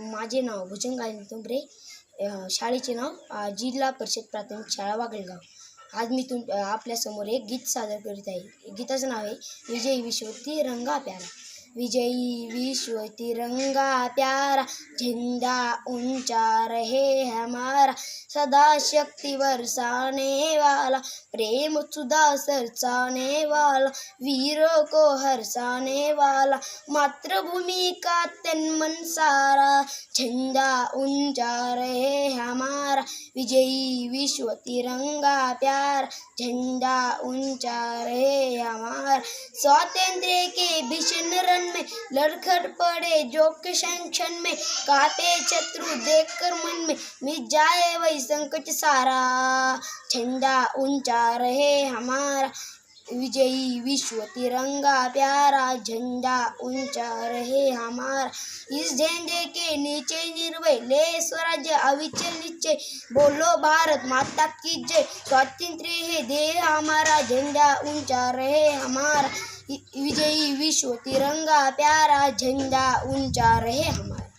माझे नाव भुजंग तुंबरे शाळेचे नाव जिल्हा परिषद प्राथमिक शाळा वागळगाव. आज मी तुम आपल्यासमोर एक गीत सादर करीत आहे. गीताचं नाव आहे विजयी विश्व तिरंगा प्यारा. विजयी विश्व तिरंगा प्यारा झेंडा ऊंचा रहे हमारा. सदा शक्ति बरसाने वाला, प्रेम सुधा सरसाने वाला, वीरों को हरसाने वाला। मातृभूमि का तन मन सारा, झंडा ऊँचा रहे हमारा। विजयी विश्व तिरंगा प्यार, झंडा ऊँचा रहे हमारा। स्वातंत्र्य के भीषण रण में लड़खड़ पड़े जो के क्षण में कापे शत्रु देखकर मन में मिट जाए वही संकट सारा। झंडा ऊँचा रहे हमारा। विजयी विश्व तिरंगा प्यारा। झंडा ऊँचा रहे हमारा। इस झंडे के नीचे निर्भय ले स्वराज्य। अविचल निश्चय। बोलो भारत माता की जय। स्वातंत्र्य है दे हमारा। झंडा ऊँचा रहे हमारा। विजयी विश्व तिरंगा प्यारा। झंडा ऊँचा रहे हमारा।